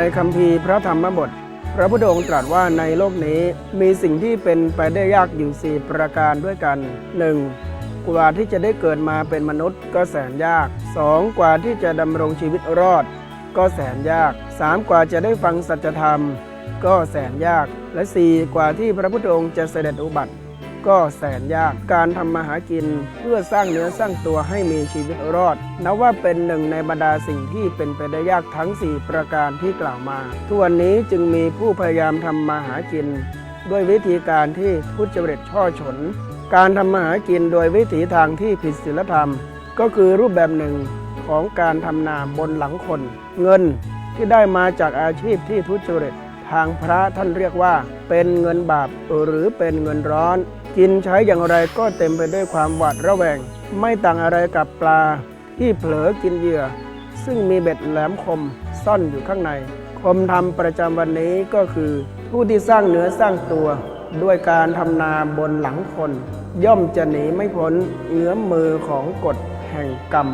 ในคัมภีพระธรรมบท พระพุทธองค์ตรัสว่าในโลกนี้มีสิ่งที่เป็นไปได้ยากอยู่สี่ประการด้วยกัน 1. กว่าที่จะได้เกิดมาเป็นมนุษย์ก็แสนยาก 2. กว่าที่จะดำรงชีวิตรอด ก็แสนยาก 3. กว่าจะได้ฟังสัจธรรม ก็แสนยาก และ 4. กว่าที่พระพุทธองค์จะเสด็จอุบัติ ก็แสนยากการทำมาหากินเพื่อสร้างเนื้อสร้างตัวให้มีชีวิตรอด นับว่าเป็นหนึ่งในบรรดาสิ่งที่เป็นไปได้ยากทั้ง 4 ประการที่กล่าวมาทุกวันนี้จึงมีผู้พยายามทำมาหากิน ด้วยวิธีการที่ทุจริตช่อฉน การทำมาหากินโดยวิถีทางที่ผิดศีลธรรม ก็คือรูปแบบหนึ่งของการทำนาบนหลังคน เงินที่ได้มาจากอาชีพที่ทุจริต ทางพระท่านเรียกว่า เป็นเงินบาปหรือเป็นเงินร้อน กินใช้อย่างไรก็เต็มไปด้วยความหวาดระแวง ไม่ต่างอะไรกับปลาที่เผลอกินเหยื่อ ซึ่งมีเบ็ดแหลมคมซ่อนอยู่ข้างใน คมทำประจำวันนี้ก็คือ ผู้ที่สร้างเนื้อสร้างตัว ด้วยการทำนาบนหลังคน ย่อมจะหนีไม่พ้นเงื้อมมือของกฎแห่งกรรม